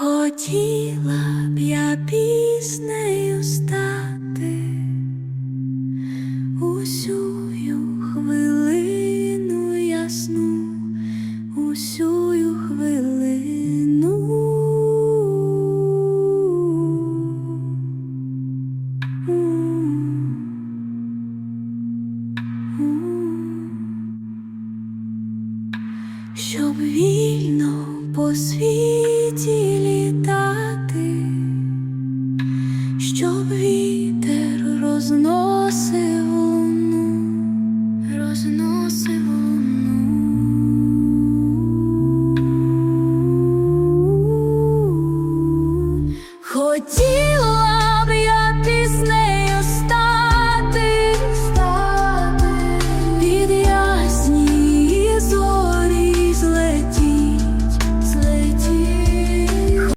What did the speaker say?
Хотіла б я піснею стати усю хвилину ясну, усю хвилину. Щоб вільно по світі Хотіла б я пізнати